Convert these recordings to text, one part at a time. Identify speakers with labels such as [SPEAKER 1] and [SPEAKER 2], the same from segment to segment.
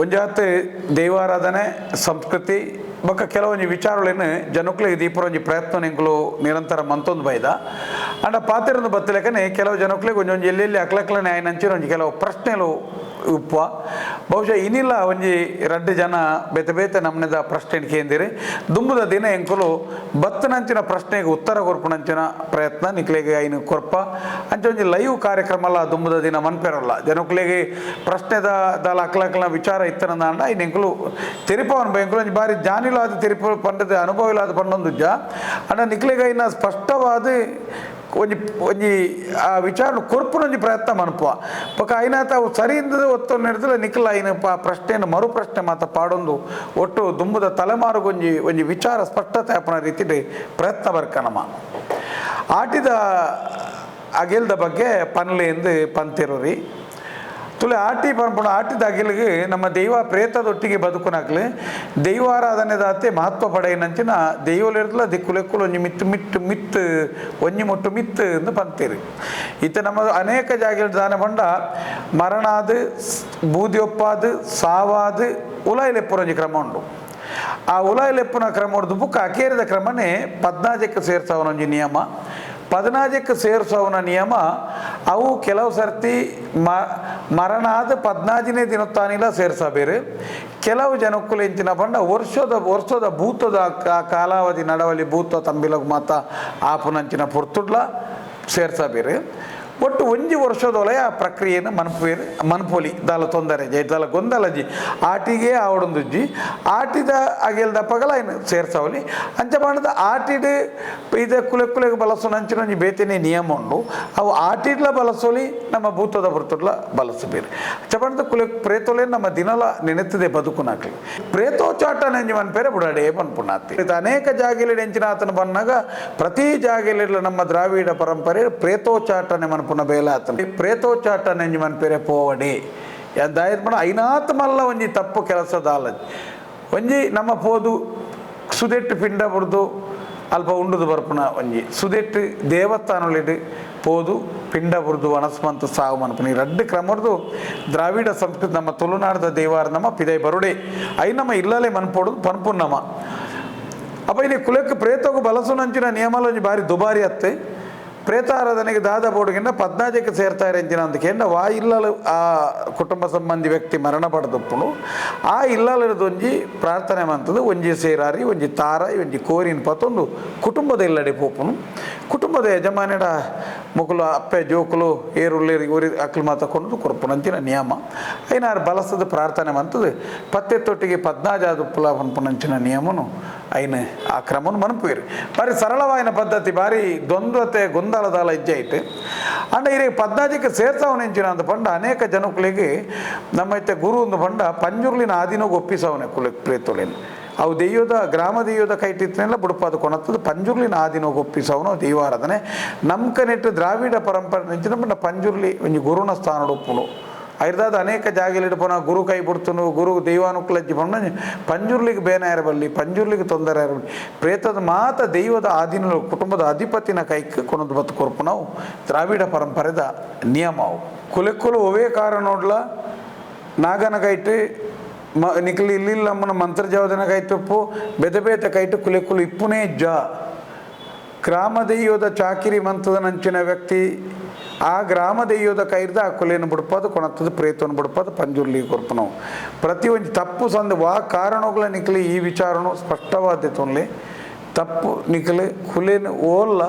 [SPEAKER 1] ಒಂಜಾತ್ ದೇವಾರಾಧನೆ ಸಂಸ್ಕೃತಿ ಬೊಕ್ಕ ಕೆಲವೊಂದು ವಿಚಾರಗಳೇನು ಜನಕ್ಲೆಗ್ ದೀಪರ ಒಂಜಿ ಪ್ರಯತ್ನ ಎಂಕುಲು ನಿರಂತರ ಮಂತೊಂದು ಬೈದ. ಅಂಡ ಪಾತಿರಂದು ಬತ್ತಲೇಕನೆ ಕೆಲವು ಜನಕ್ಕೆ ಒಂಜೊಂಜಿ ಎಲ್ಲೆಲ್ಲಿ ಅಕ್ಲಕ್ಲನೆ ಆಯ್ನಂಚಿನ ಒಂಜಿ ಕೆಲವು ಪ್ರಶ್ನೆಲು ಉಪ್ಪ ಬಹುಶಃ ಇನ್ನಿಲ್ಲ ಒಂಜಿ ರಡ್ಡು ಜನ ಬೇತೆ ಬೇತೆ ನಮ್ಮನೆದ ಪ್ರಶ್ನೆ ಕೇಂದಿರಿ. ದುಂಬುದ ದಿನ ಎಂಕುಲು ಬತ್ತನಂಚಿನ ಪ್ರಶ್ನೆಗೆ ಉತ್ತರ ಕೊರ್ಪುನಂಚಿನ ಪ್ರಯತ್ನ, ನಿಕ್ಲೆಗೆ ಐನು ಕೊರ್ಪ. ಅಂಚ ಒಂಜಿ ಲೈವ್ ಕಾರ್ಯಕ್ರಮ ದುಂಬುದ ದಿನ ಮನ್ಪೆರಲ್ಲ. ಜನಕ್ಕೆ ಪ್ರಶ್ನೆದ ದಾಲ ಅಕ್ಲಕ್ಲ ವಿಚಾರ ಇತ್ತನಂದ ಅಂಡ ಐನು ಎಂಕುಲು ತೆರಿಪವನ್ ಎಂಕುಲು ಒಂಜಿ ಬಾರಿ ಜಾನಿಲಾದ ತೆರಿಪ ಪಂಡದ ಅನುಭವಿಲಾದ ಪಂಡೊಂದುಜ್ಜ. ಅಂಡ ನಿಕ್ಲೆಗೆ ಐನ ಸ್ಪಷ್ಟವಾದ ಒಂಜಿ ಒಂಜಿ, ಆ ವಿಚಾರ ಕೊರ್ಪುನೊಂಜಿ ಪ್ರಯತ್ನ ಮನ್ಪುವ. ಪಕ್ಕ ಐನಾತ ಅವು ಇಂದದ ಒತ್ತು ನಡೆದ್ರೆ ನಿಖಲ ಏನಪ್ಪ ಪ್ರಶ್ನೆಯನ್ನು ಮರು ಪ್ರಶ್ನೆ ಮಾತ ಪಾಡೊಂದು ಒಟ್ಟು ದುಂಬುದ ತಲೆಮಾರುಗೊಂಜಿ ಒಂಜಿ ವಿಚಾರ ಸ್ಪಷ್ಟತೆ ಆಪಣ ರೀತಿ ಪ್ರಯತ್ನ ಬರ್ಕನಮ. ಆಟಿದ ಅಗೆಲ್ದ ಬಗ್ಗೆ ಪನ್ಲೆ ಎಂದು ಪಂತಿರೋರಿ. ತುಲೆ ಆಟಿ ಪಂಪುಣ ಆಟಿದ ಅಗಿಲಿಗೆ ನಮ್ಮ ದೈವ ಪ್ರೇತದೊಟ್ಟಿಗೆ ಬದುಕುನಾಗ್ಲಿ ದೈವಾರಾಧನೆದಾತೆ ಮಹತ್ವ ಪಡೆಯನಂಚಿನ ದೈವಲಿರ್ದಲ ದಿಕ್ಕುಲೆಕ್ಕುಲು ಒಂಜಿ ಮಿತ್ತು ಮಿಟ್ಟು ಮಿತ್ತು ಒಂಜಿ ಮುಟ್ಟು ಮಿತ್ತು ಎಂದು ಪಂತೀರಿ ಇತ್ತ ನಮ್ಮ ಅನೇಕ ಜಾಗದಲ್ಲಿ ದಾನ ಪಂಡ, ಮರಣಾದು ಸಾವಾದ್ ಸಾವಾದು, ಉಲಾಯಿಲೆಪ್ಪುರೊಂಜಿ ಕ್ರಮ ಉಂಡು. ಆ ಉಲಾಯಿಲೆಪ್ಪುನ ಕ್ರಮ ಉಡ್ದು ಬುಕ್ ಅಕೇರಿದ ಕ್ರಮನೇ ಪದ್ನಾಜಕ್ಕೆ ಸೇರ್ಸವನೊಂಜಿ ನಿಯಮ. ಪದಿನಾಜಕ್ಕೆ ಸೇರಿಸೋವನ ನಿಯಮ, ಅವು ಕೆಲವು ಸರ್ತಿ ಮ ಮರಣ ಆದ ಪದ್ನಾಜಿನೇ ದಿನತ್ತಾನಿಲ್ಲ ಸೇರ್ಸಬೇರೆ ಕೆಲವು ಜನಕ್ಕೂ ಇಂಚಿನ ಬಂಡ ವರ್ಷದ ವರ್ಷದ ಭೂತದ ಕಾಲಾವಧಿ ನಡವಳಿ ಭೂತ ತಂಬಿಲಗು ಮಾತ ಆಪುನಂಚಿನ ಪುರ್ತುಡ್ಲ ಸೇರ್ಸಬೇರು ಒಟ್ಟು ಒಂಜಿ ವರ್ಷದೊಳಗೆ ಆ ಪ್ರಕ್ರಿಯೆಯನ್ನು ಮನ್ಪೇರು ಮನ್ಪೊಲಿ, ದಾಲ ತೊಂದರೆ ದಾಲ ಗೊಂದಲಜಿ ಆಟಿಗೆ ಆವಡೊಂದುಜ್ಜಿ ಆಟಿದ ಅಗೆಲ್ದ ಪಗಲ ಏನು ಸೇರ್ಸವಲಿ. ಅಂಚ ಮಾಡದ ಆಟಿಡ್ ಇದು ಕುಲೆ ಕುಲೆಗೆ ಬಳಸೋಣ ಅಂಚಿನ ಒಂಜಿ ಬೇತೆನೆ ನಿಯಮ ಉಂಡು. ಅವು ಆಟಿಡ್ಲ ಬಳಸೋಲಿ ನಮ್ಮ ಭೂತದ ಬರ್ತುಡ್ಲ ಬಳಸಬೇರು ಚಪಣದ ಕುಲೆ ಪ್ರೇತೋಲೆ ನಮ್ಮ ದಿನಲ ನೆನೆತದೆ ಬದುಕುನಾಕ್ಲಿ ಪ್ರೇತೋಚಾಟ ನೆಂಜಿ ಮನ್ಪೇರೆ ಬುಡಾಡೇ ಇದು ಅನೇಕ ಜಾಗೆಲೆಡ್ ಎಂಚಿನ ಆತನ ಪ್ರತಿ ಜಾಗೆಲೆಡ್ಲ ನಮ್ಮ ದ್ರಾವಿಡ ಪರಂಪರೆ ಪ್ರೇತೋಚಾಟನೆ ಮನ್ಪುನ ಬೇಲ ಆತನ ಪ್ರೇತೋಚಾಟ ನೆಂಜಿ ಮನ್ಪೇರೆ ಪೋವಡೆ. ಮಾಡ ಐನಾತ್ ಮಲ್ಲ ಒಂಜಿ ತಪ್ಪು ಕೆಲಸದ ಆಲಜಿ ಒಂಜಿ ನಮ್ಮ ಪೋದು ಸುದೆಟ್ಟು ಪಿಂಡ ಬುಡ್ದು, ಅಲ್ಪ ಉಂಡುದು ಬರ್ಪುನ ಒಂಜಿ. ಸುದೆಟ್ಟು ದೇವಸ್ಥಾನಗಳಿಡು ಪೋದು ಪಿಂಡ ಬುರ್ದು ವನಸ್ಮಂತ ಸಾವು ಮನ್ಪುನ. ರಡ್ಡು ಕ್ರಮರ್ದು ದ್ರಾವಿಡ ಸಂಸ್ಕೃತಿ ನಮ್ಮ ತುಳುನಾಡದ ದೇವಾರ ನಮ್ಮ ಪಿದೈ ಬರುಡೆ. ಐ ನಮ್ಮ ಇಲ್ಲಲೇ ಮನ್ಪೋಡು ಪನ್ಪುನ್ನಮ ಅಪ್ಪ ಇಲ್ಲಿ ಕುಲಕ್ಕೆ ಪ್ರೇತಗೂ ಬಲಸುನಂಚಿನ ನಿಯಮಲ ಒಂಜಿ ಬಾರಿ ದುಬಾರಿ ಅತ್ತೆ. ಬೋಡಿಗೆನ ಪದ್ನಾಜಕ್ಕೆ ಸೇರ್ತಾರೆ ಅಂಚಿನ ಅಂದಕೆಂಡ ವಾ ಇಲ್ಲಲು ಆ ಕುಟುಂಬ ಸಂಬಂಧಿ ವ್ಯಕ್ತಿ ಮರಣ ಪಡೆದಪ್ಪಳು ಆ ಇಲ್ಲಲದೊಂಜಿ ಪ್ರಾರ್ಥನೆ ಮಂತದ್ದು ಒಂಜಿ ಸೇರಾರಿ, ಒಂಜಿ ತಾರ ಒಂಜಿ ಕೋರಿನ ಪತ್ತೊಂದು ಕುಟುಂಬದ ಇಲ್ಲಡೆ ಪೋಪುನು ಕುಟುಂಬದ ಯಜಮಾನಿಡ ಮುಕುಲು ಅಪ್ಪೆ, ಜೋಕುಲು ಏರುಳ್ಳೇರಿ ಊರಿ ಅಕ್ಕಲು ಮಾತ ಕೊಂಡು ಕೊರ್ಪುನಂಚಿನ ನಿಯಮ. ಐನಾರು ಬಲಸದ ಪ್ರಾರ್ಥನೆ ಮಂತದ್ದು ಪತ್ತೆ ತೊಟ್ಟಿಗೆ ಪದ್ನಾಜಾದ ಪುಲ ಪನ್ಪುನಂಚಿನ ನಿಯಮನು. ಐನ ಆ ಕ್ರಮನು ಮನ್ಪುವೇರು. ಬಾರಿ ಸರಳವಾಯಿನ ಪದ್ಧತಿ ಬಾರಿ ದ್ವಂದ್ವತೆ, ಗೊಂದಲದ ಹೆಜ್ಜೆ ಐತೆ. ಅಂಡ ಇರೇ ಪದ್ನಾಜಕ್ಕೆ ಸೇರ್ಸವನೆಂಚಿನ ಅಂತ ಪಂಡ, ಅನೇಕ ಜನಕ್ಕಳಿಗೆ ನಮ್ಮ ಇತ್ತೆ ಗುರು ಒಂದು ಪಂಡ, ಪಂಜುರ್ಲಿನ ಆದಿನ ಒಪ್ಪಿಸವನೆ ಕುಲ ಪ್ರೇತೊಳೆನು ಅವು ದೆಯ್ಯದ ಗ್ರಾಮ ದೆಯ್ಯದ ಕೈಟಿತ್ನೆಲ್ಲ ಬುಡಪಾದ ಕೊನತ್ತದ, ಪಂಜುರ್ಲಿನ ಆದಿನ ಒಪ್ಪಿಸವನು ದೈವಾರಾಧನೆ. ನಮ್ಮ ಕನೆಟ್ಟು ದ್ರಾವಿಡ ಪರಂಪರೆ ನಿಂಚಿನ ಪಂಡ, ಪಂಜುರ್ಲಿ ಒಂಜಿ ಗುರುನ ಸ್ಥಾನ ಒಪ್ಪುನು. ಐರ್ದಾದ ಅನೇಕ ಜಾಗೆಲಿಡು ಪುನಃ ಗುರು ಕೈ ಬಿಡ್ತನು, ಗುರು ದೈವಾನುಕೂಲಜ್ಜಿ ಬಂದ ಪಂಜುರ್ಲಿಗೆ ಬೇನ ಇರಬಲ್ಲಿ, ಪಂಜುರ್ಲಿಗೆ ತೊಂದರೆ ಇರಬಲ್ಲಿ. ಪ್ರೇತದ ಮಾತ ದೈವದ ಆಧೀನ ಕುಟುಂಬದ ಅಧಿಪತಿನ ಕೈ ಕೊನದು ಬತ್ತು ಕೊರ್ಪು ನಾವು ದ್ರಾವಿಡ ಪರಂಪರೆದ ನಿಯಮ ಅವು ಕುಲಕ್ಕುಲು ಒವೇ ಕಾರ ನೋಡ್ಲ? ನಾಗನ ಕೈಟ್ ಮ ನಿಕ್ಲಿ ಇಲ್ಲಿಲ್ಲ ನಮ್ಮನ ಮಂತ್ರಜಾವದನ ಕೈತಪ್ಪು, ಬೆದ ಬೇತ ಕೈಟು ಕುಲೆಕ್ಕುಲು ಇಪ್ಪುನೇ ಜ. ಗ್ರಾಮ ದೈವದ ಚಾಕಿರಿ ಮಂತ್ರದ ನಂಚಿನ ವ್ಯಕ್ತಿ ಆ ಗ್ರಾಮ ದೆಯ್ಯೋದ ಕೈರ್ದ ಆ ಕೊಲೆಯನ್ನು ಬಿಡ್ಪದು ಕೊಣತ್ತದ ಪ್ರೇತವನ್ನು ಬಿಡ್ಪದು ಪಂಜುರ್ಲಿ ಪ್ರತಿ ಒಂದು ತಪ್ಪು ಸಂದ ವಾ ಕಾರಣಗಳ ನಿಖಲಿ ಈ ವಿಚಾರನು ಸ್ಪಷ್ಟವಾದ ತೊನ್ಲಿ ತಪ್ಪು ನಿಖಲಿ ಕುಲೇನ ಓಲ್ಲ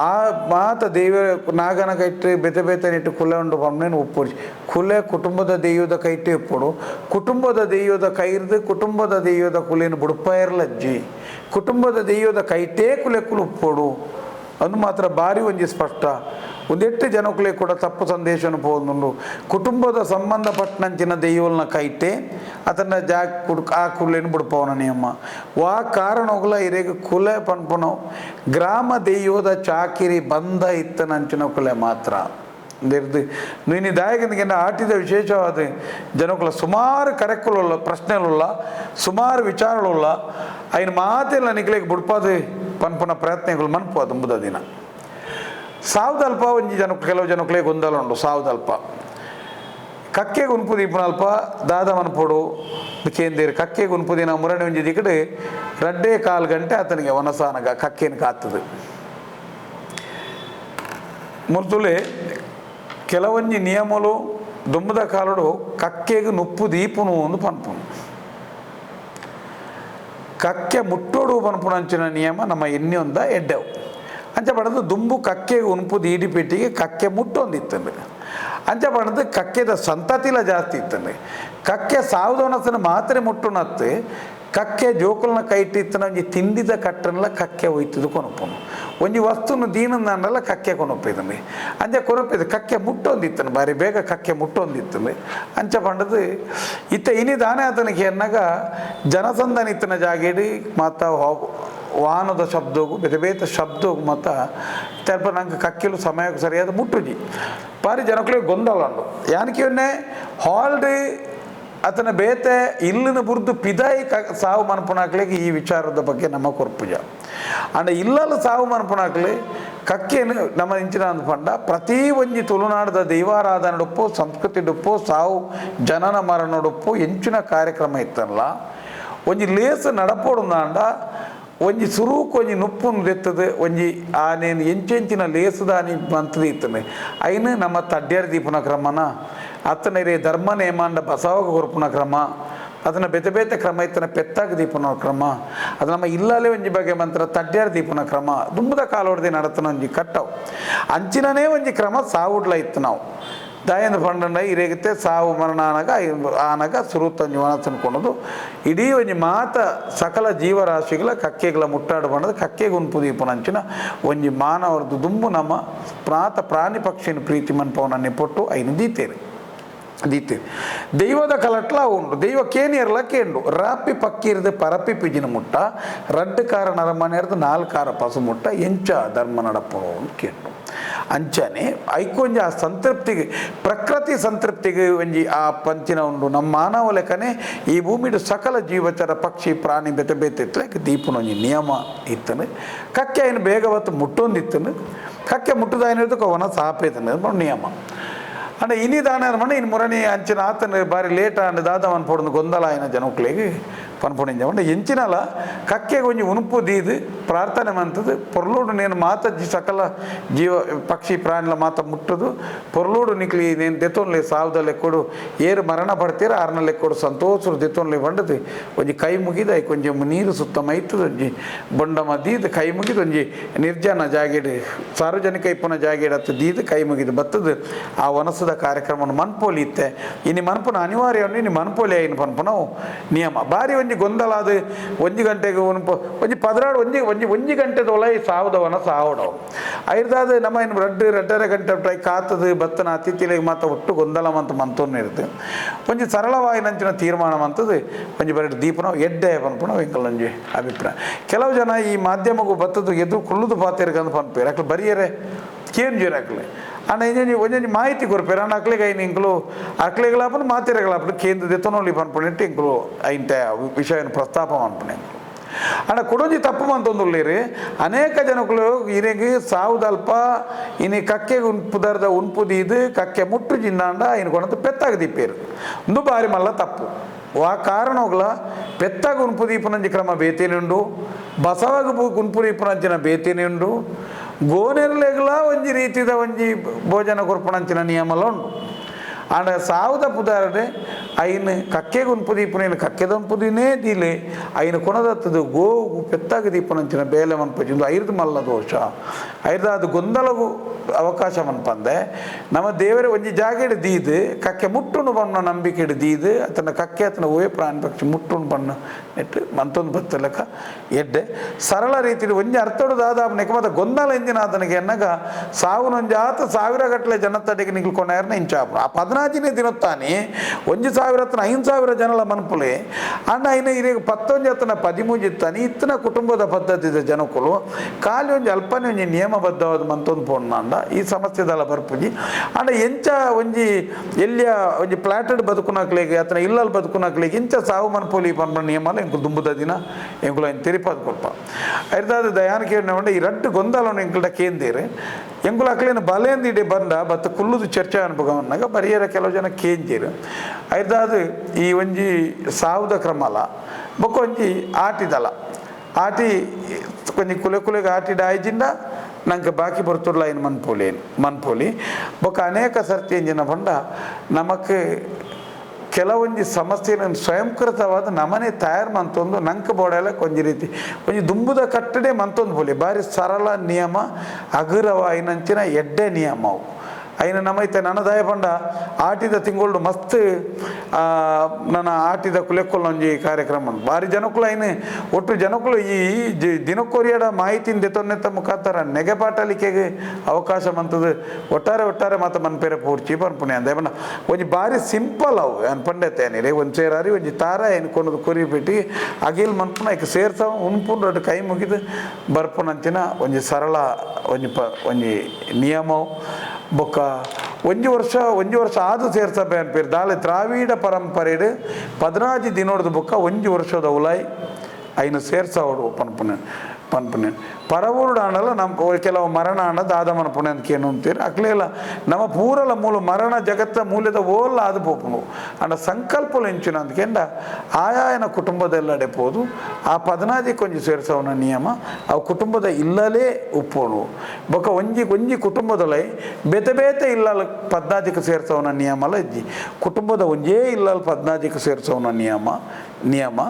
[SPEAKER 1] ಆ ಮಾತ ದೇವ ನಾಗನ ಕೈಟ್ಟು ಬೆತೆ ಬೆತೆ ನಿಟ್ಟು ಕುಲೆ ಉಂಡು ಬಮ್ಮನೇನು ಒಪ್ಪುಡಿ ಕುಲೆ ಕುಟುಂಬದ ದೆಯ್ಯೋದ ಕೈಟೆ ಇಪ್ಪುಡು ಕುಟುಂಬದ ದೆಯ್ಯೋದ ಕೈರ್ದು ಕುಟುಂಬದ ದೆಯ್ಯೋದ ಕುಲೇನ ಬುಡಪ ಕುಟುಂಬದ ದೆಯ್ಯೋದ ಕೈಟೇ ಕುಲೆ ಕುಲು ಉಪ್ಪುಡು ಅದು ಮಾತ್ರ ಭಾರಿ ಒಂಜಿ ಸ್ಪಷ್ಟ. ಒಂದೆಟ್ಟು ಜನಕ್ಕೆ ಕೂಡ ತಪ್ಪು ಸಂದೇಶ ಪೋದು ಕುಟುಂಬದ ಸಂಬಂಧಪಟ್ಟನಂಚಿನ ದೆಯ್ಯವನ್ನು ಕೈಟೆ ಅದನ್ನ ಜಾಗ ಕುಡ್ಕ ಆ ಕುಳ್ಳೇನು ಬಿಡ್ಪವನ ನಿಯಮ. ವಾ ಕಾರಣಗಳ ಇರೇಗ ಕುಲ ಪನ್ಪುನವು ಗ್ರಾಮ ದೈವದ ಚಾಕಿರಿ ಬಂಧ ಇತ್ತನಂಚಿನ ಕುಲೆ ಮಾತ್ರ. ದೇವ್ರದ್ದು ನೀನು ದಾಯಕನಿಗೆ ಆಟಿದ ವಿಶೇಷವಾದ ಜನಕ್ಕಲ್ಲ ಸುಮಾರು ಕರೆಕ್ಕಲುಲ್ಲ ಪ್ರಶ್ನೆಗಳುಲ್ಲ ಸುಮಾರು ವಿಚಾರಗಳುಲ್ಲ ಅಯ್ನ ಮಾತೆಲ್ಲ ನಿಕ್ಲಿಕ್ಕೆ ಬಿಡ್ಪಾದು ಪನ್ಪನ ಪ್ರಯತ್ನಗಳು ಮನ್ಪು ಅದು ದಿನ. ಸಾವುದಲ್ಪ ಒಂಜಿ ಜನಕ್ಕೆ ಕೆಲವು ಜನಕ್ಕಲೇ ಗೊಂದಲ ಉಂಡು ಸಾವುದಲ್ಪ ಕಕ್ಕೆಗೆ ಉನ್ಪುದು ಇಪ್ಪನಲ್ಪ ದಾದ ಮನ್ಪೊಡು ಕೇಂದಿರು ಕಕ್ಕೆಗೆ ಉನ್ಪುದಿನ ಮುರಣೆ ಒಂಜಿ ದಿಕ್ಕಡು ರಡ್ಡೇ ಕಾಲು ಗಂಟೆ ಆತನಿಗೆ ಒನಸಾನಗ ಕಕ್ಕೇನು ಕಾತ್ತದು ಮುರ್ತುಲೆ ಕೆಲವೊಂಜಿ ನಿಯಮಲು ದುಂಬದ ಕಾಲಡು ಕಕ್ಕೆಗೆ ನುಪ್ಪು ದೀಪುನು ಒಂದು ಪನ್ಪುನು ಕಕ್ಕೆ ಮುಟ್ಟೋಡು ಪನ್ಪುನಂಚಿನ ನಿಯಮ ನಮ್ಮ ಎಣ್ಣೆಯೊಂದ ಎಡ್ಡೆವು ಅಂಚ ಪಡೆದು ದುಂಬು ಕಕ್ಕೆಗೆ ಉನ್ಪುದು ಈಡಿಪೆಟ್ಟಿಗೆ ಕಕ್ಕೆ ಮುಟ್ಟೊಂದಿತ್ತಂದು ಅಂಚೆ ಪಡೆದು ಕಕ್ಕೆದ ಸಂತತಿಲ ಜಾಸ್ತಿ ಇತ್ತಂದು ಕಕ್ಕೆ ಸಾವುದವನಸನ ಮಾತ್ರೆ ಮುಟ್ಟುನತ್ತೆ, ಕಕ್ಕೆ ಜೋಕುಲನ ಕೈ ಇಟ್ಟಿತ್ತನ ಒಂಜಿ ತಿಂದಿದ ಕಟ್ಟನ್ಲ ಕಕ್ಕೆ ಒಯ್ತದು ಕೊನಪ್ಪನು ಒಂಜಿ ವಸ್ತುನ ದೀನಂದಲ್ಲ ಕಕ್ಕೆ ಕೊನೊಪ್ಪಿದಂದು ಅಂಚೆ ಕೊನೊಪ್ಪಿದ ಕಕ್ಕೆ ಮುಟ್ಟೊಂದಿತ್ತನು ಬಾರಿ ಬೇಗ ಕಕ್ಕೆ ಮುಟ್ಟೊಂದಿತ್ತಂದು ಅಂಚ ಪಂಡದು ಇತ್ತ ಇನಿ ದಾನೆ ಆತನಿಗೆ ಎನ್ನಾಗ ಜನಸಂದನಿತ್ತನ ಜಾಗೇಡಿ ಮಾತಾ ಹೋಗು ವಾಹನದ ಶಬ್ದವು ಬೇತೆ ಬೇತೆ ಶಬ್ದಗೂ ಮತ್ತು ತೆಲ್ಪ ನಂಗೆ ಕಕ್ಕಿಲು ಸಮಯಕ್ಕೆ ಸರಿಯಾದ ಮುಟ್ಟುಜಿ. ಪಾರಿ ಜನಗಳಿಗೆ ಗೊಂದಲ ಉಂಡು ಯಾನಕಿಯನ್ನೇ ಹಾಲ್ಡ್ ಅತನ ಬೇತೆ ಇಲ್ಲಿನ ಬುರ್ದು ಪಿದಾಯಿ ಕ ಸಾವು ಮನಪುನಾಕ್ಲಿಕ್ಕೆ ಈ ವಿಚಾರದ ಬಗ್ಗೆ ನಮ್ಮ ಕೊರ್ಪುಜ. ಅಂಡ ಇಲ್ಲಲ್ಲ ಸಾವು ಮನಪುನಾಕ್ಲಿ ಕಕ್ಕೇನು ನಮ್ಮ ಇಂಚಿನ ಪಂಡ, ಪ್ರತಿ ಒಂಜಿ ತುಳುನಾಡದ ದೈವಾರಾಧನಡುಪ್ಪು ಸಂಸ್ಕೃತಿ ಡುಪ್ಪು, ಸಾವು, ಜನನ ಮರಣಡುಪ್ಪು ಹೆಂಚಿನ ಕಾರ್ಯಕ್ರಮ ಇತ್ತಲ್ಲ. ಒಂಜಿ ನಡಪೋಡು ನಡಪೋಡುಂದಾಂಡ ಒಂಜಿ ಸುರೂಕು ಒಂಜಿ ನುಪ್ಪುನು ದೆತ್ತದು, ಒಂಜಿ ಆನೇನು ಎಂಚೆಂಚಿನ ಲೇಸುದಾನಿ ಮಂತದ ಇತ್ತನೆ. ಐನು ನಮ್ಮ ತಡ್ಡ್ಯಾರ ದೀಪುನ ಕ್ರಮನ ಅತ್ತನೇರಿ ಧರ್ಮ ನೇಮಾಂಡ ಬಸವಾಗ ಕೊರ್ಪುನ ಕ್ರಮ, ಅದನ್ನ ಬೇತೆ ಬೇತೆ ಕ್ರಮ ಇತ್ತನ ಪೆತ್ತಾಗ ದೀಪನ ಕ್ರಮ, ಅದು ನಮ್ಮ ಇಲ್ಲಲೇ ಒಂಜಿ ಬಗೆ ಮಂತ್ರ ತಡ್ಡ್ಯಾರ ದೀಪನ ಕ್ರಮ, ದುಂಬದ ಕಾಲೋಡ್ದೆ ನಡತನ ಒಂಜಿ ಕಟ್ಟವು. ಅಂಚಿನೇ ಒಂಜಿ ಕ್ರಮ ಸಾವುಡ್ಲ ಇತ್ತು ನಾವು. ದಾಯಂದ ಪಂಡಂಡ ಇರೇಗತ್ತೆ ಸಾವು ಮರಣ ಆನಾಗ ಆನಗ ಆನಾಗ ಸುರುತ್ತಂಜಿ ವನ ತಿನ್ಕೊಳೋದು ಇಡೀ ಒಂಜಿ ಮಾತ ಸಕಲ ಜೀವರಾಶಿಗಳ ಕಕ್ಕೆಗಳ ಮುಟ್ಟಾಡು ಬಂಡದು ಕಕ್ಕೆಗೆ ಉನ್ಪು ದೀಪನಂಚಿನ ಒಂಜಿ ಮಾನವರದ್ದು ದುಂಬು ನಮ್ಮ ಪ್ರಾತ ಪ್ರಾಣಿ ಪಕ್ಷಿನ ಪ್ರೀತಿ ಮನ್ಪವನನ್ನೇ ಪೊಟ್ಟು ಐನು ದೀತೇನೆ ದೀತೇನೆ ದೈವದ ಕಲಟ್ಲ ಉಂಡು, ದೈವ ಕೇನಿಯರ್ಲ ಕೇಂಡು ರಾಪಿ ಪಕ್ಕಿರದ ಪರಪಿ ಪಿಜಿನ ಮುಟ್ಟ, ರಡ್ಡು ಕಾರ ನರಮನೆರ್ದು ನಾಲ್ಕಾರ ಪಸು ಮುಟ್ಟ, ಎಂಚ ಧರ್ಮ ನಡಪಣು ಕೇಂಡು. ಅಂಚನೆ ಐಕೊಂಜಿ ಆ ಸಂತೃಪ್ತಿಗೆ, ಪ್ರಕೃತಿ ಸಂತೃಪ್ತಿಗೆ ಒಂಜಿ ಆ ಪಂಚಿನ ಉಂಡು. ನಮ್ಮ ಮಾನವ ಲೆಕ್ಕನೆ ಈ ಭೂಮಿಡು ಸಕಲ ಜೀವಚರ ಪಕ್ಷಿ, ಪ್ರಾಣಿ ಬೆತೆ ಬೇತೆ ಇತ್ತಲೆ ದೀಪನ ಒಂಜಿ ನಿಯಮ ಇತ್ತನು. ಕಕ್ಕೆ ಏನು ಬೇಗ ಹೊತ್ತು ಮುಟ್ಟೊಂದಿತ್ತನು. ಕಕ್ಕೆ ಮುಟ್ಟುದಾಯಿನದು ಕವನ ಸಾಪೇತನ ನಿಯಮ. ಅಂಡ ಇನಿ ದಾನ ಮನೆ ಇನ್ನು ಮುರಣಿ ಅಂಚಿನ ಆತನ ಬಾರಿ ಲೇಟ ಅಂಡ್ ದಾದವನ್ ಪೊಡ್ದು ಗೊಂದಲ ಆಯ್ನ ಜನಕ್ಲೆಗ್ ಪನ್ಪೊಣಿಂಜ ಎಂಚಿನಲ ಕಕ್ಕೆ ಒಂಜಿ ಉನುಪು ದೀದು, ಪ್ರಾರ್ಥನೆ ಮಂತದು ಪೊರ್ಲೂಡು ನೇನು ಮಾತ ಸಕಲ ಜೀವ, ಪಕ್ಷಿ ಪ್ರಾಣಿಲ ಮಾತ ಮುಟ್ಟದು. ಪೊರ್ಲೂಡು ನಿಕ್ಲಿ ನೇನು ದೆತ್ತೊನ್ಲೆ ಸಾವ್ದ ಲೆಕ್ಕೊಡು ಏರು ಮರಣ ಪಡ್ತೀರ ಆರ್ನ ಲೆಕ್ಕೊಡು ಸಂತೋಷರು ದೆತ್ತೊನ್ಲೆ ಬಂಡದು. ಒಂಜಿ ಕೈ ಮುಗಿದ ಕೊಂಚ ನೀರು ಸುತ್ತ ಮೈತದ ಒಂಜಿ ಬೊಂಡ ಮದೀದು ಕೈ ಮುಗಿದು ಒಂಜಿ ನಿರ್ಜನ ಜಾಗೇಡು, ಸಾರ್ವಜನಿಕ ಇಪ್ಪನ ಜಾಗೇಡು ಹತ್ತು ದೀದು, ಕೈ ಮುಗಿದು ಬತ್ತದು. ಆ ವನಸದ ಕಾರ್ಯಕ್ರಮವನ್ನು ಮನ್ಪೋಲಿ ಇತ್ತೆ. ಇನ್ನು ಮನ್ಪುನ ಅನಿವಾರ್ಯ, ಇನ್ನು ಮನ್ಪೋಲಿ ಆಯ್ನ ಪನ್ಪುನವು. ನಿಯಮ. ಬಾರಿ ಒಂಜಿ ಗೊಂದಲ ಅದು ಒಂಜಿ ಗಂಟೆಗೆ ಉನ್ಪು ಒಂಜಿ ಪದರಾಡು ಒಂಜಿ ಒಂಜಿ ಒಂಜಿ ಗಂಟೆದ ಒಳಗೆ ಸಾವುದವನ ಸಾವುಡವು ಐರ್ದಾದ ನಮ್ಮ ಇನ್ನು ರಡ್ಡು ಎರಡರೆ ಗಂಟೆ ಟ್ರೈ ಕಾತದು ಬತ್ತನ ಅತಿಥಿಲಿಗೆ ಮಾತ್ರ ಒಟ್ಟು ಗೊಂದಲ ಮಂತ ಮಂತೋನ್ ಇರುತ್ತೆ ಒಂಜಿ ಸರಳವಾಯಿನಂಚಿನ ತೀರ್ಮಾನ ಮಂತದು ಒಂಜಿ ಬರಡು ದೀಪನ ಎಡ್ಡೆ ಪನ್ಪುನ ಒಂಜಿ ಅಭಿಪ್ರಾಯ ಕೆಲವು ಜನ ಈ ಮಾಧ್ಯಮಗೂ ಬತ್ತದು ಎದು ಕುಳ್ಳುದು ಪಾತಿರ್ಗಂದು ಪನ್ಪೇರು ಅಕ್ಲು ಬರಿಯರೆ ಕೇನ್ ಜೀರಾಕ್ಲೆ ಅಣ್ಣ ಇಂಜಿ ಒಂಜೊಂಜಿ ಮಾಹಿತಿ ಕೊರ್ಪೇರು ಅಣ್ಣ ಅಕ್ಲೆಗೆ ಐನು ಇಂಕ್ಲು ಅಕ್ಲೆಗಳಾಪನ ಮಾತಿರಗಳಾಪನ ಕೇಂದ್ರ ದೆತ್ತನೊಲಿ ಪನ್ಪುಣಿಟ್ಟು ಇಂಕ್ಲು ಐಂತೆ, ವಿಷಯನ ಪ್ರಸ್ತಾಪ ಮಾಡ್ಪಣೆ ಅಣ್ಣ ಕೊಡೊಂಜಿ ತಪ್ಪು ಮಂತೊಂದುಲ್ಲೇರಿ ಅನೇಕ ಜನಗಳು ಇನಿಗೆ ಸಾವುದಲ್ಪ ಇನಿ ಕಕ್ಕೆ ಉನ್ಪುದರ್ದ ಉನ್ಪುದೀದು ಕಕ್ಕೆ ಮುಟ್ಟು ಜಿನ್ನಾಂಡ ಇನ್ನು ಕೊಡಂತ ಪೆತ್ತಾಗ ದಿಪ್ಪೇರು ಒಂದು ಬಾರಿ ಮಲ್ಲ ತಪ್ಪು. ಆ ಕಾರಣಗಳ ಪೆತ್ತಾಗ ಉನ್ಪು ದೀಪನಂಜಿ ಕ್ರಮ ಬೇತೇನುಂಡು ಬಸವಾಗ ಉನ್ಪು ದೀಪನಂಚಿನ ಬೇತೇನುಂಡು ಗೋನೆರ್ಲೆಗ್ಲ ಒಂಜಿ ರೀತಿದ ಒಂಜಿ ಭೋಜನ ಕೊರ್ಪಣಂಚಿನ ನಿಯಮಲ ಉಂಡು ಆಂಡ ಸಾವುದ ಪುದಾರಡೆ ಐನ್ ಕಕ್ಕೆಗೊಂದು ಉನ್ಪು ದೀಪನೇನು ಕಕ್ಕೆದ ಪುದಿನೇ ದೀಲೆ. ಐನು ಕೊನದತ್ತದು ಗೋವು ಪೆತ್ತಾಗ ದೀಪನಂಚಿನ ಬೇಲೆ ಮನ್ಪಜಿಂದು ಐರ್ದು ಮಲ್ಲ ದೋಷ. ಐರ್ದ ಅದು ಗೊಂದಲಗು ಅವಕಾಶ ಮನ್ಪಂದೆ ನಮ್ಮ ದೇವರ ಒಂಜಿ ಜಾಗೆಡ್ ದೀದು, ಕಕ್ಕೆ ಮುಟ್ಟುನು ಬಣ್ಣ ನಂಬಿಕೆ ದೀದು, ಅತನ ಕಕ್ಕೆ ಅತನ ಓಯೆ ಪ್ರಾಣಿ ಪಕ್ಷಿ ಮುಟ್ಟುನು ಬಣ್ಣ ನೆಟ್ಟು ಮಂತೊಂದು ಬತ್ತಲಕ ಎಡ್ಡೆ. ಸರಳ ರೀತಿಯಲ್ಲಿ ಒಂಜಿ ಅರ್ಥಡು ದಾದಾಪ ನೆಕಮದ ಗೊಂದಲ ಎಂದಿನ ಆತನಿಗೆ ಎನ್ನಗ ಸಾವುನೊಂಜಿ ಆತ ಸಾವಿರ ಗಟ್ಟಲೆ ಜನತಡೆಗೆ ನಿಲ್ಕೊಂಡಾರನ ಇಂಚಾಪ ಆ ಪದ್ನಾಜಿನೇ ದಿನೊತ್ತಾನೆ ಒಂಜಿ ಸಾವಿರ ಹತ್ತನ ಐದು ಸಾವಿರ ಜನಲ ಮನ್ಪುಲೆ. ಅಣ್ಣ ಇನ್ನು ಇರಿಗೆ ಪತ್ತೊಂಜಿ ಪದಿಮೂಜಿ ಪದಿಮೂಜಿತ್ತಾನೆ ಇತ್ತನ. ಕುಟುಂಬದ ಪದ್ಧತಿದ ಜನಕುಲು. ಖಾಲಿ ಒಂಜಿ ಅಲ್ಪನೆ ಒಂಜಿ ನಿಯಮಬದ್ಧವಾದ ಮಂತೊಂದು ಪೋಣ್ಣ ಈ ಸಮಸ್ಯೆದಲ್ಲ ದಾಲ ಬರ್ಪುಜಿ. ಅಣ್ಣ ಎಂಚ ಒಂಜಿ ಎಲ್ಲಿಯ ಒಂಜಿ ಪ್ಲಾಟೆಡ್ ಬದುಕುನಾಕ್ಲೆಗೆ ಅಥವಾ ಇಲ್ಲಲ್ ಬದುಕುನಾಕ್ಲೆಗೆ ಇಂಚ ಸಾವು ಮನ್ಪೋಲಿ ಪನ್ಪಣ ನಿಯಮಲ್ಲ ಎಂಕು ದುಂಬುದ ದಿನ ಎಂಕುಲ ತಿರಿಪಾದ ಕೊಲ್ಪ ಐದಾದ ದಯಾನ ಕೇಳಿನ ಈ ರಟ್ಟು ಗೊಂದಲವನ್ನು ಕೇಂದ್ರ ಕೇಂದಿರು ಎಂಕುಲ ಅಕ್ಲೇನು ಬಲೆಂದಿಡೆ ಬಂದ ಬತ್ತ ಕುಲ್ಲುದು ಚರ್ಚೆ ಅನುಭವನ್ನಾಗ ಬರಿಯರ ಕೆಲವು ಜನ ಕೇಂದಿರು ಐದಾದ ಈ ಒಂಜಿ ಸಾವುದ ಕ್ರಮಲ, ಬೊಕ್ಕ ಒಂಜಿ ಆಟಿದಲ ಆಟಿ ಕೊಂಚ ಕುಲೆ ಕುಲೆಗೆ ಆಟಿಡ ಆಯ್ಜಿಂದ ನಂಗೆ ಬಾಕಿ ಬರ್ತುರ್ಲ ಏನು ಮನ್ಪೋಲಿ ಮನ್ಪೋಲಿ. ಬೊಕ್ಕ ಅನೇಕ ಸರ್ತಿ ಎಂಜಿನ ಬಂಡ ನಮಕ್ ಕೆಲವೊಂಜಿ ಸಮಸ್ಯೆಯನ್ನು ಸ್ವಯಂಕೃತವಾದ ನಮನೆ ತಯಾರು ಮಂತೊಂದು ನಂಕ ಬೋಡೆಲ್ಲ ಕೊಂಜಿ ರೀತಿ. ಒಂಜಿ ದುಂಬುದ ಕಟ್ಟಡೆ ಮಂತೊಂದು ಬೋಲಿ. ಬಾರಿ ಸರಳ ನಿಯಮ ಅಗುರವಾಯಿನಂಚಿನ ಎಡ್ಡೆ ನಿಯಮ ಐನ ನಮೈತೆ ದಯ ಪಂಡ, ಆಟಿದ ತಿಂಗಳು ಮಸ್ತ್ ನನ್ನ ಆಟಿದ ಕುಲೆಕ್ಕೊಳ್ಳ ಒಂಜಿ ಕಾರ್ಯಕ್ರಮ ಭಾರಿ ಜನಕ್ಕುಲು ಐನು. ಒಟ್ಟು ಜನಕ್ಕುಲು ಈ ದಿನಕ್ಕೊರಿಯಡ ಮಾಹಿತಿನ ದೆತೊನ್ನೆತ್ತ ಮುಖಾಂತರ ನೆಗೆಪಾಟಲಿಕೆಗೆ ಅವಕಾಶ ಮಂತದು ಒಟ್ಟಾರೆ ಒಟ್ಟಾರೆ ಮಾತ ಮನ್ಪೇರೆ ಪೂರ್ಚಿ ಪನ್ಪುಣಿ ಅಂದೆ. ಪಂಡ ಒಂಜಿ ಬಾರಿ ಸಿಂಪಲ್ ಅವು. ಅನ್ ಪಂಡೆತ್ತೆ ಏನಿರಿ ಒಂದು ಸೇರಾರಿ, ಒಂಜಿ ತಾರ ಕೊನದು ಕೊರಿ ಬಿಟ್ಟು ಅಗಿಲ್ ಮನ್ಪುನ ಈಗ ಸೇರ್ತಾವ ಉನ್ಪುಂಡು ಒಟ್ಟು ಕೈ ಮುಗಿದು ಬರ್ಪುನಂಚಿನ ಒಂಜಿ ಸರಳ, ಒಂಜಿ ಪ, ಒಂಜಿ ನಿಯಮವು. ಬೊಕ್ಕ. ಒಂಜಿ ವರ್ಷ ಒಂಜಿ ವರ್ಷ ಆದು ಸೇರ್ಸಬೆ ಅನ್ಪೇರು ದಾಳೆ ದ್ರಾವಿಡ ಪರಂಪರೆಡ್ ಪದಿನಾಜಿ ದಿನೋಡ್ದು ಬೊಕ್ಕ ಒಂಜಿ ವರ್ಷದ ಉಲಾಯ್ ಐನು ಸೇರ್ಸವಡು ಪನ್ಪುನ ಪನ್ಪುನೆ ಪರವೂರುಡು ಆಂಡಲ ನಮ್ಮ ಕೆಲವು ಮರಣ ಆಂಡ ಆದಮನ ಏನು ಅಂತೀರಿ. ಅಕ್ಲೇಲ ನಮ್ಮ ಪೂರಲ ಮೂಲ ಮರಣ ಜಗತ್ತ ಮೂಲ್ಯದ ಓಲ್ಲ ಆದು ಪೋಪುನು ಅಂಡ ಸಂಕಲ್ಪಲು ಎಂಚಿನ ಅಂದ್ಕೆಂಡ ಆಯಾಯನ ಕುಟುಂಬದೆಲ್ಲಡೆ ಪೋದು. ಆ ಪದನಾದಿ ಕೊಂಚ ಸೇರಿಸೋನ ನಿಯಮ ಆ ಕುಟುಂಬದ ಇಲ್ಲಲೇ ಉಪ್ಪೋನು ಬೊಕ ಒಂಜಿ ಒಂಜಿ ಕುಟುಂಬದೊಳೈ ಬೇತೆ ಬೇತೆ ಇಲ್ಲಲ್ಲ ಪದ್ನಾದಿಕ ಸೇರಿಸವನ ನಿಯಮಲ ಇಜ್ಜಿ. ಕುಟುಂಬದ ಒಂಜೇ ಇಲ್ಲಲ್ ಪದ್ನಾದಿಕ ಸೇರಿಸೋನ ನಿಯಮ ನಿಯಮ.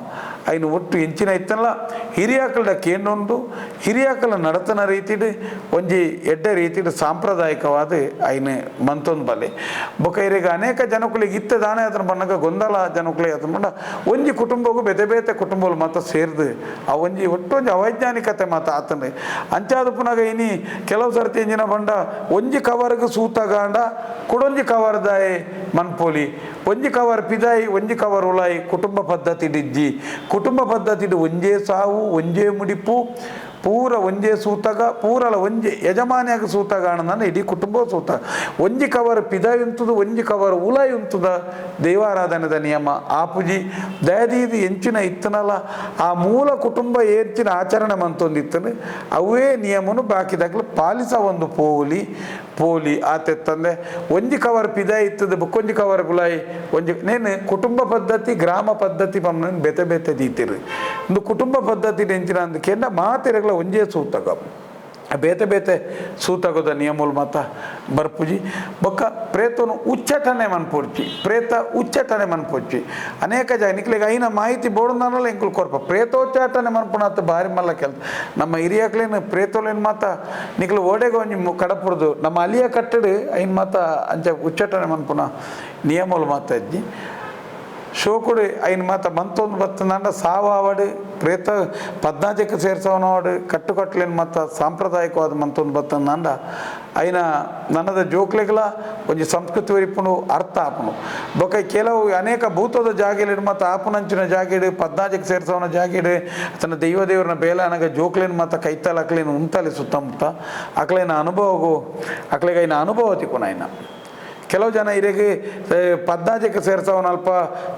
[SPEAKER 1] ಐನು ಒಟ್ಟು ಹೆಂಚಿನ ಇತ್ತಲ್ಲ ಹಿರಿಯಾಕಲ್ಡ ಕೇಂದೊಂದು ಹಿರಿಯಾಕಲ ನಡತನ ರೀತಿಡ್, ಒಂಜಿ ಎಡ್ಡೆ ರೀತಿಡ್ ಸಾಂಪ್ರದಾಯಿಕವಾದ ಐನು ಮಂತೊಂದು ಬಲೆ. ಬೊಕ ಇರೀಗ ಅನೇಕ ಜನಕುಳಿಗೆ ಇತ್ತ ದಾನೆ ಅದನ್ನ ಬಣ್ಣಗ, ಗೊಂದಲ ಜನಕುಲಿಗೆ ಅದನ್ನ ಬಣ್ಣ, ಒಂಜಿ ಕುಟುಂಬಗೂ ಬೇತೆ ಬೇತೆ ಕುಟುಂಬಗಳು ಮಾತ ಸೇರ್ದು, ಆ ಒಂಜಿ ಒಟ್ಟು ಒಂಜಿ ಅವೈಜ್ಞಾನಿಕತೆ ಮಾತ ಆತನ ಅಂಚಾದ ಇನಿ ಕೆಲವು ಸರ್ತಿ ಎಂಜಿನ ಬಂಡ, ಒಂಜಿ ಕವರ್ಗೆ ಸೂತಗಾಂಡ ಕೊಡೊಂಜಿ ಕವರ್ದಾಯಿ ಮನ್ಪೋಲಿ, ಒಂಜಿ ಕವರ್ ಪಿದಾಯಿ, ಒಂಜಿ ಕವರ್ ಉಲಾಯಿ ಕುಟುಂಬ ಪದ್ಧತಿ ಇಜ್ಜಿ ಕುಟುಂಬ ಪದ್ಧತಿ ಒಂಜೇ ಸಾವು, ಒಂಜೇ ಮುಡಿಪು, ಪೂರ ಒಂಜೇ ಸೂತಗ ಪೂರಲ ಒಂಜೆ ಯಜಮಾನಿಯಾಗ ಸೂತಗಾಣನ ಇಡೀ ಕುಟುಂಬ ಸೂತ. ಒಂಜಿ ಕವರ್ ಪಿದ ಒಂಜಿ ಕವರ್ ಉಲ ಉಂತುದ ದೈವಾರಾಧನೆದ ನಿಯಮ. ಆಪುಜಿ ದಯದೀದಿ ಎಂಚಿನ ಇತ್ತನಲ್ಲ, ಆ ಮೂಲ ಕುಟುಂಬ ಏರ್ಚಿನ ಆಚರಣೆ ಮಂತೊಂದಿತ್ತನು. ಅವೇ ನಿಯಮನು ಬಾಕಿದಾಗಲು ಪಾಲಿಸ ಒಂದು ಪೋಲಿ ಪೋಲಿ ಆತೆತ್ತಂದೆ ಒಂಜಿ ಕವರ್ ಪಿದಾಯಿ ಇತ್ತದ, ಬುಕ್ಕೊಂಜಿ ಕವರ್ ಗುಲಾಯಿ ಒಂಜಿ, ನೇನು ಕುಟುಂಬ ಪದ್ಧತಿ, ಗ್ರಾಮ ಪದ್ಧತಿ ಪನ್ನ ಬೆತೆ ಬೆತೆ ದೀತಿರು. ಒಂದು ಕುಟುಂಬ ಪದ್ಧತಿ ನೆಂಚಿನ ಅಂದಕೆಂಡ ಮಾತಿರಗಳ ಒಂಜೇ ಸೂತಗ. ಬೇತೆ ಬೇತೆ ಸೂತಗದ ನಿಯಮಗಳು ಮಾತ ಬರ್ಪುಜಿ. ಬೊಕ್ಕ ಪ್ರೇತನು ಉಚ್ಚಟನೆ ಮನ್ಪೂರ್ಚಿ. ಪ್ರೇತ ಉಚ್ಚಟನೆ ಮನ್ಪೂರ್ಚಿ. ಅನೇಕ ಜಾಗ ನಿಕ್ಲಿಗೆ ಐನ ಮಾಹಿತಿ ಬೋಡುನಲ್ಲ ಎಂಕುಲ್ ಕೊರ್ಪ ಪ್ರೇತೋಚ್ಚಾಟನೆ ಮನ್ಪುಣತ್ತ ಭಾರಿ ಮಲ್ಲ ಕೆಲ್ ನಮ್ಮ ಹಿರಿಯಕ್ಲೇನು ಪ್ರೇತೋಲೇನು ಮಾತ, ನಿಕ್ಲು ಓಡೆಗೆ ಮು- ಕಡಪುರ್ದು, ನಮ್ಮ ಅಲಿಯ ಕಟ್ಟಡು ಐನ್ ಮಾತ ಅಂಚ ಉಚ್ಚಟನೆ ನಿಯಮಗಳು ಮಾತ ಶೋಕುಡು మాత ಮಾತ ಮಂತೊಂದು సావాడు ప్రేత ಪ್ರೇತ ಪದ್ನಾಜಕ್ಕೆ కట్టుకట్టలేని మత ಮತ್ತ ಸಾಂಪ್ರದಾಯಿಕವಾದ ಮಂತೊಂದು ఆయన ಐನ ನನ್ನದ ಜೋಕ್ಲೆಗಳ ಒಂದು ಸಂಸ್ಕೃತಿ ವರಿಪುಣು ಅರ್ಥ ಆಪುನು. ಬೊಕ ಕೆಲವು ಅನೇಕ ಭೂತದ ಜಾಗೆಲಿಡು ಮತ್ತು ಆಪುನಂಚಿನ ಜಾಗಿಡು, ಪದ್ನಾಜಕ್ಕೆ ಸೇರ್ಸವನ ಜಾಗಿಡು ತನ್ನ ದೈವ ದೇವರನ್ನ ಬೇಲ ನನಗ ಜೋಕ್ಲೇನು ಮತ್ತು ಕೈತಲ್ ಅಕ್ಲೇನು ಉಂತಲಿ ಸುತ್ತಮುತ್ತ, ಅಕ್ಲೇನ ಅನುಭವಗೂ ಅಕ್ಲೆಗೆ ಐನ ಅನುಭವ ತಿಕ್ಕುನ ಐನ. ಕೆಲವು ಜನ ಇರಿಗೆ ಪದ್ನಾಜಕ್ಕೆ ಸೇರ್ಸವನಲ್ಪ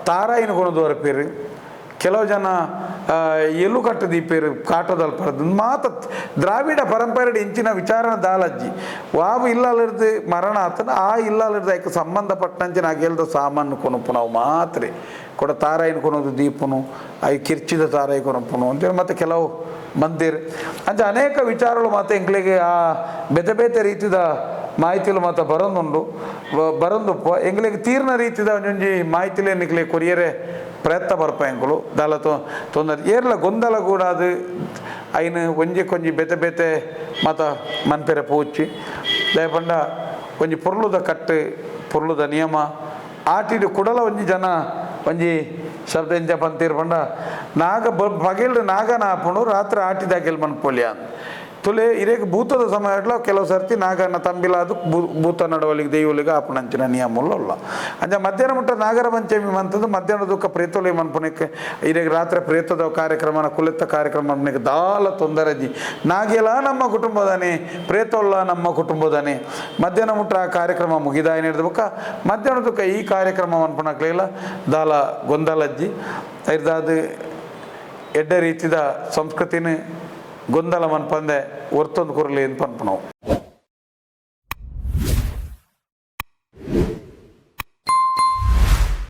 [SPEAKER 1] ತಾರಾಯಿನ ಗುಣದ ಹೊರಪೇರು ಕೆಲವು ಜನ ಎಲ್ಲೂ ಕಟ್ಟು ಕಾಟದಲ್ಲಿ ಕಾಟೋದಲ್ಪ ಮಾತ ದ್ರಾವಿಡ ಪರಂಪರೆ ಇಂಚಿನ ವಿಚಾರನ ದಾಲಜ್ಜಿ, ವಾವು ಇಲ್ಲಲಿರ್ದು ಮರಣ ಆತನ, ಆ ಇಲ್ಲಲಿರ್ದು ಅದಕ್ಕೆ ಸಂಬಂಧಪಟ್ಟಂಚಿನ ಅಗೆಲ್ದ ಸಾಮಾನು ಕೊನಪು ನಾವು ಮಾತ್ರ ಕೂಡ ತಾರಾಯಿನ ಕೊನೋದು ದೀಪನು, ಅವು ಕಿರ್ಚಿದ ತಾರಾಯಿ ಕೊನಪುನು ಅಂತೇಳಿ ಮತ್ತೆ ಕೆಲವು ಮಂದಿರ್. ಅಂತ ಅನೇಕ ವಿಚಾರಗಳು ಮಾತ್ರ ಎಂಕ್ಲಿಗೆ ಆ ಬೇತೆ ಬೇತೆ ರೀತಿದ ಮಾಹಿತಿಲು ಮಾತ ಬರೋದುಂಡು ಬರೋದುಪ್ಪ. ಎಂಗ್ಲಿಗೆ ತೀರ್ನ ರೀತಿದ ಒಂಜೊಂಜಿ ಮಾಹಿತಿಲೇ ನಿಕ್ಲೆ ಕೊರಿಯರೆ ಪ್ರಯತ್ನ ಬರ್ಪ ಎಂಕುಲು ದಾಲ ತೊ ತೊಂದರೆ ಏರ್ಲ ಗೊಂದಲ ಕೂಡಾದು ಐನು ಒಂಜಿ ಕೊಂಜಿ ಬೆತೆ ಬೆತೆ ಮಾತ ಮನ್ಪೆರೆ ಪೂಚಿ ದಯಪಂಡ ಒಂಜಿ ಪೊರ್ಲುದ ಕಟ್ಟು ಪೊರ್ಲುದ ನಿಯಮ ಆಟಿಡು ಕುಡಲ ಒಂಜಿ ಜನ ಒಂಜಿ ಶಬ್ದ ಎಂಜ ಪಂತೀರ್ ಪಂಡ ನಾಗ ಬ ಬಗೆಲ್ಡು ನಾಗನ ಆಪುಂಡು ರಾತ್ರಿ ಆಟಿದಾಗೆಲ್ ಮನ್ಪೊಲ್ಯ ಅಂತ ತುಲೆ ಇರೇಗ ಭೂತದ ಸಮಯట్లో ಕೆಲವು ಸರ್ತಿ ನಾಗನ ತಂಬಿಲ ಅದು ಭೂತ ನಡವಲಿಗೆ ದೇವಳಿಗೆ ಆಪಣಂಚಿನ ನಿಯಮಲ್ಲ ಅಂಜ ಮಧ್ಯಾಹ್ನ ಮುಟ್ಟ ನಾಗರ ಪಂಚಮಿ ಅಂತಂದು ಮಧ್ಯಾಹ್ನ ದುಃಖ ಪ್ರೇತೋಲಿ ಮನ್ಪುನಕ್ಕೆ ಇರೇಗ ರಾತ್ರಿ ಪ್ರೇತದ ಕಾರ್ಯಕ್ರಮನ ಕುಲಿತ ಕಾರ್ಯಕ್ರಮ ಮನ್ಪುನಕ್ಕೆ ದಾಲ ತೊಂದರೆಜಿ ನಾಗೆಲ್ಲ ನಮ್ಮ ಕುಟುಂಬದನೆ ಪ್ರೇತೋಲ್ಲ ನಮ್ಮ ಕುಟುಂಬದನೆ. ಮಧ್ಯಾಹ್ನ ಮುಟ್ಟ ಆ ಕಾರ್ಯಕ್ರಮ ಮುಗಿದಾಯ ಹಿಡಿದಬೇಕ ಮಧ್ಯಾಹ್ನ ದುಃಖ ಈ ಕಾರ್ಯಕ್ರಮ ಮನ್ಪುಣಕ್ಲಿಲ್ಲ ದಾಲ ಗೊಂದಲಜ್ಜಿ ಇರ್ದಾದ ಎಡ್ಡ ರೀತಿದ ಸಂಸ್ಕೃತಿನ ಗೊಂದಲ ಮನ್ಪಂದೆ ಒರ್ತೊಂದು ಕುರಲಿ ಅಂತ ಪನ್ಪು ನಾವು